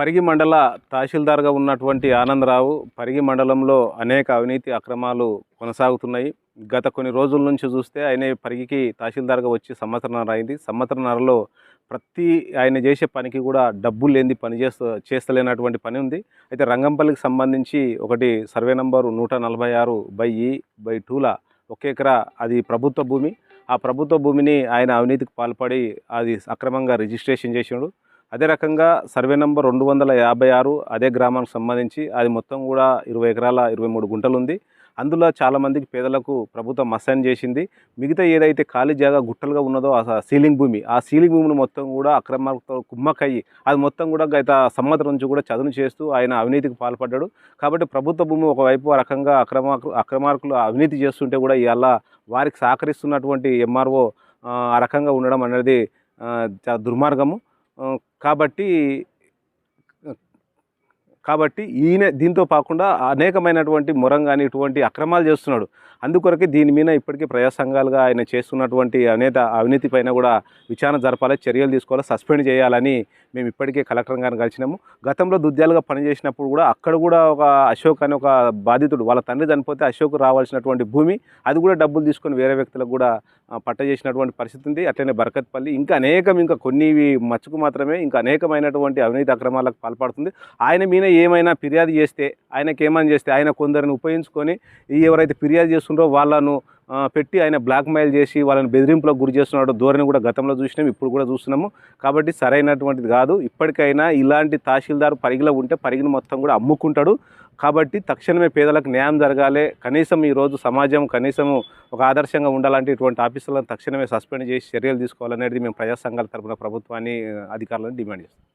పరిగి మండల తహసీల్దార్గా ఉన్నటువంటి ఆనందరావు పరిగి మండలంలో అనేక అవినీతి అక్రమాలు కొనసాగుతున్నాయి. గత కొన్ని రోజుల నుంచి చూస్తే ఆయన పరిగికి తహసీల్దార్గా వచ్చి సంవత్సరన్నర అయింది. సంవత్సరన్నరలో ప్రతి ఆయన చేసే పనికి కూడా డబ్బులు లేని పని చేస్తూ చేస్తలేనటువంటి పని ఉంది. అయితే రంగంపల్లికి సంబంధించి ఒకటి సర్వే నంబరు నూట నలభై ఆరు బై ఈ బై టూల ఒక ఎకరా అది ప్రభుత్వ భూమి. ఆ ప్రభుత్వ భూమిని ఆయన అవినీతికి పాల్పడి అది అక్రమంగా రిజిస్ట్రేషన్ చేసాడు. అదే రకంగా సర్వే నెంబర్ రెండు వందల యాభై ఆరు అదే గ్రామానికి సంబంధించి అది మొత్తం కూడా ఇరవై ఎకరాల ఇరవై మూడు గుంటలు ఉంది అందులో చాలామందికి పేదలకు ప్రభుత్వం అసైన్ చేసింది. మిగతా ఏదైతే ఖాళీ జాగా గుట్టలుగా ఉన్నదో ఆ సీలింగ్ భూమి ఆ సీలింగ్ భూమిని మొత్తం కూడా అక్రమాలతో కుమ్మకయ్యి అది మొత్తం కూడా గత సంవత్సరం నుంచి కూడా చదును చేస్తూ ఆయన అవినీతికి పాల్పడ్డాడు. కాబట్టి ప్రభుత్వ భూమి ఒకవైపు రకంగా అక్రమ అక్రమార్కులు అవినీతి చేస్తుంటే కూడా ఇవాళ వారికి సహకరిస్తున్నటువంటి ఎంఆర్ఓ ఆ రకంగా ఉండడం అనేది చాలా దుర్మార్గము. కాబట్టి కాబట్టి ఈయన దీంతో కాకుండా అనేకమైనటువంటి మొరం కానీ ఇటువంటి అక్రమాలు చేస్తున్నాడు. అందుకొరకే దీని మీద ఇప్పటికీ ప్రజా సంఘాలుగా ఆయన చేస్తున్నటువంటి అనేత అవినీతి పైన కూడా విచారణ జరపాలి చర్యలు తీసుకోవాలి సస్పెండ్ చేయాలని మేము ఇప్పటికే కలెక్టర్ గారిని కలిసినాము. గతంలో దుద్యాలుగా పనిచేసినప్పుడు కూడా అక్కడ కూడా ఒక అశోక్ అనే ఒక బాధితుడు వాళ్ళ తండ్రి చనిపోతే అశోక్ రావాల్సినటువంటి భూమి అది కూడా డబ్బులు తీసుకొని వేరే వ్యక్తులకు కూడా పట్ట చేసినటువంటి పరిస్థితి ఉంది. అట్లనే బరకత్పల్లి ఇంకా అనేకం ఇంకా కొన్ని మచ్చుకు మాత్రమే ఇంకా అనేకమైనటువంటి అవినీతి అక్రమాలకు పాల్పడుతుంది. ఆయన మీద ఏమైనా ఫిర్యాదు చేస్తే ఆయనకి ఏమైనా చేస్తే ఆయన కొందరిని ఉపయోగించుకొని ఎవరైతే ఫిర్యాదు చేస్తుండ్రో వాళ్ళను పెట్టి ఆయన బ్లాక్మెయిల్ చేసి వాళ్ళని బెదిరింపులకు గురి చేస్తున్నాడు. ధోరణి కూడా గతంలో చూసినాం ఇప్పుడు కూడా చూస్తున్నాము. కాబట్టి సరైనటువంటిది కాదు. ఇప్పటికైనా ఇలాంటి తహసీల్దార్ పరిగిలో ఉంటే పరిగిని మొత్తం కూడా అమ్ముకుంటాడు. కాబట్టి తక్షణమే పేదలకు న్యాయం జరగాలి. కనీసం ఈరోజు సమాజం కనీసం ఒక ఆదర్శంగా ఉండాలంటే ఇటువంటి ఆఫీసులను తక్షణమే సస్పెండ్ చేసి చర్యలు తీసుకోవాలనేది మేము ప్రజా సంఘాల తరపున ప్రభుత్వాన్ని అధికారులను డిమాండ్ చేస్తాం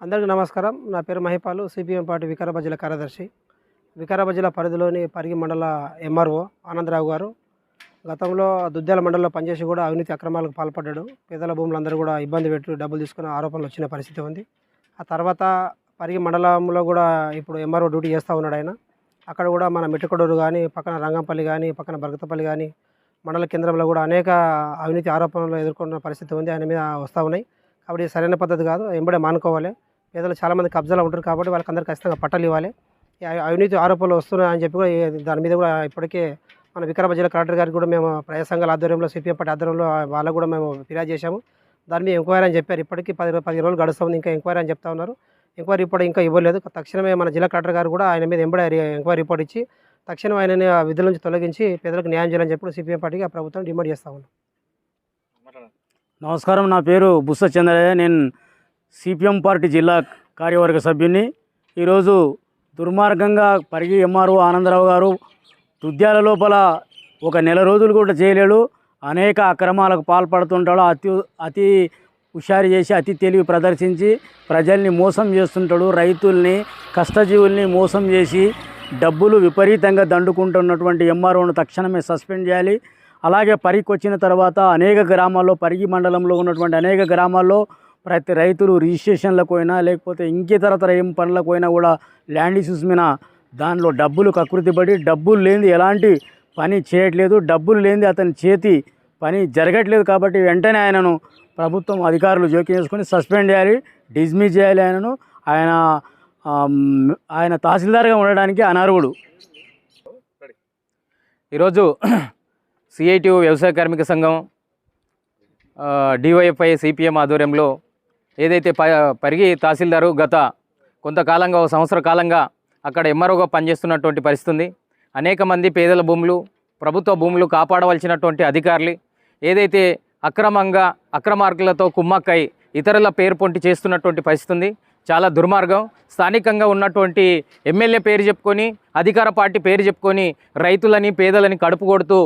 అందరికీ నమస్కారం. నా పేరు మహిపాలు సిపిఎం పార్టీ వికారాబాద్ జిల్లా కార్యదర్శి. వికారాబాద్ జిల్లా పరిధిలోని పరిగి మండల ఎంఆర్ఓ ఆనందరావు గారు. గతంలో దుద్దాల మండలంలో పనిచేసి కూడా అవినీతి అక్రమాలకు పాల్పడ్డాడు. పేదల భూములందరూ కూడా ఇబ్బంది పెట్టి డబ్బులు తీసుకున్న ఆరోపణలు వచ్చిన పరిస్థితి ఉంది. ఆ తర్వాత పరిగి మండలంలో కూడా ఇప్పుడు ఎంఆర్ఓ డ్యూటీ చేస్తూ ఉన్నాడు ఆయన. అక్కడ కూడా మన మిట్టకొడూరు కానీ పక్కన రంగంపల్లి కానీ పక్కన బరగతపల్లి కానీ మండల కేంద్రంలో కూడా అనేక అవినీతి ఆరోపణలు ఎదుర్కొన్న పరిస్థితి ఉంది. ఆయన మీద వస్తూ ఉన్నాయి. కాబట్టి సరైన పద్ధతి కాదు. ఎంబడే మానుకోవాలి. పేదలు చాలామంది కబ్జాలు ఉంటారు కాబట్టి వాళ్ళకి అందరికీ ఖచ్చితంగా పట్టాలు ఇవ్వాలి. అవినీతి ఆరోపణలు వస్తున్నాయని చెప్పి కూడా దాని మీద కూడా ఇప్పటికే మన వికారాబాద్ జిల్లా కలెక్టర్ గారికి కూడా మేము ప్రజా సంఘాల ఆధ్వర్యంలో సిపిఎం పార్టీ ఆధ్వర్యంలో వాళ్ళకు కూడా మేము ఫిర్యాదు చేశాము. దాని మీద ఎంక్వైరీ అని చెప్పారు. ఇప్పటికీ పది పది రోజులు గడుస్తుంది. ఇంకా ఎంక్వైరీ అని చెప్తా ఉన్నారు. ఎంక్వైరీ రిపోర్ట్ ఇంకా ఇవ్వలేదు. తక్షణమే మన జిల్లా కలెక్టర్ గారు కూడా ఆయన మీద ఎంబడే ఎంక్వైరీ రిపోర్ట్ ఇచ్చి తక్షణం ఆయనని ఆ విధుల నుంచి తొలగించి పేదలకు న్యాయం చేయాలని చెప్పి సిపిఎం పార్టీకి ఆ ప్రభుత్వం డిమాండ్ చేస్తా ఉన్నాం. నమస్కారం. నా పేరు బుస్స చంద్రయ్య. నేను సిపిఎం పార్టీ జిల్లా కార్యవర్గ సభ్యుని. ఈరోజు దుర్మార్గంగా పరిగి ఎంఆర్ఓ ఆనందరావు గారు? దుద్యాల లోపల ఒక నెల రోజులు కూడా చేయలేడు. అనేక అక్రమాలకు పాల్పడుతుంటాడు. అతి అతి హుషారు చేసి అతి తెలివి ప్రదర్శించి ప్రజల్ని మోసం చేస్తుంటాడు. రైతుల్ని కష్టజీవుల్ని మోసం చేసి డబ్బులు విపరీతంగా దండుకుంటున్నటువంటి ఎంఆర్ఓను తక్షణమే సస్పెండ్ చేయాలి. అలాగే పరిగి వచ్చిన తర్వాత అనేక గ్రామాల్లో పరిగి మండలంలో ఉన్నటువంటి అనేక గ్రామాల్లో ప్రతి రైతులు రిజిస్ట్రేషన్లకు పోయినా లేకపోతే ఇంకేతరతర ఏం పనులకు పోయినా కూడా ల్యాండ్ ఇష్యూస్ మీద దానిలో డబ్బులు కకృతిపడి డబ్బులు లేనిది ఎలాంటి పని చేయట్లేదు డబ్బులు లేనిది అతని చేతి పని జరగట్లేదు కాబట్టి వెంటనే ఆయనను ప్రభుత్వం అధికారులు జోక్యం చేసుకొని సస్పెండ్ చేయాలి డిస్మిస్ చేయాలి ఆయనను. ఆయన ఆయన తహసీల్దార్గా ఉండడానికి అనర్హుడు. ఈరోజు సిఐటియు వ్యవసాయ కార్మిక సంఘం డివైఎఫ్ఐ సిపిఎం ఆధ్వర్యంలో ఏదైతే ప పరిగి తహసీల్దారు గత కొంతకాలంగా ఒక సంవత్సర కాలంగా అక్కడ ఎంఆర్ఓగా పనిచేస్తున్నటువంటి పరిస్థితి అనేక మంది పేదల భూములు ప్రభుత్వ భూములు కాపాడవలసినటువంటి అధికారులు ఏదైతే అక్రమంగా అక్రమార్కులతో కుమ్మక్కై ఇతరుల పేరు పొంటి చేస్తున్నటువంటి పరిస్థితి చాలా దుర్మార్గం. స్థానికంగా ఉన్నటువంటి ఎమ్మెల్యే పేరు చెప్పుకొని అధికార పార్టీ పేరు చెప్పుకొని రైతులని పేదలని కడుపు కొడుతూ